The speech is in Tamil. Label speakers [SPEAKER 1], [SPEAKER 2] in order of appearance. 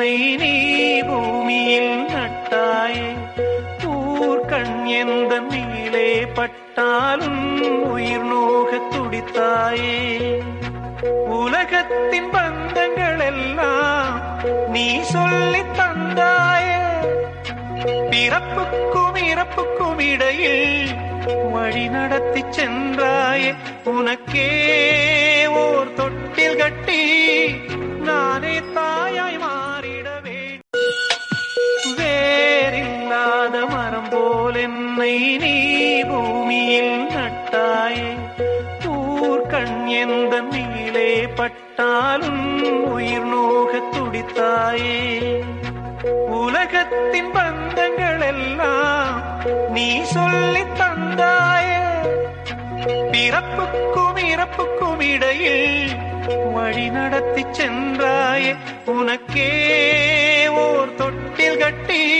[SPEAKER 1] என்னை நீ பூமியில் நட்டாயே. ஊர்கண் எந்த மேலே பட்டாலும் உயிர் நோக துடித்தாயே. உலகத்தின் பந்தங்கள் எல்லாம் நீ சொல்லி தந்தாயே. பிறப்புக்கும் இறப்புக்கும் இடையில் வழி நடத்தி சென்றாயே உனக்கே. என்னை நீ பூமியில் நட்டாயே. ஊர்கண் எந்த மேலே பட்டாலும் உயிர் நோக துடித்தாயே. உலகத்தின் பந்தங்கள் எல்லாம் நீ சொல்லி தந்தாயே. பிறப்புக்கும் இறப்புக்கும் இடையில் வழி நடத்தி சென்றாயே. உனக்கே ஓர் தொட்டில் கட்டி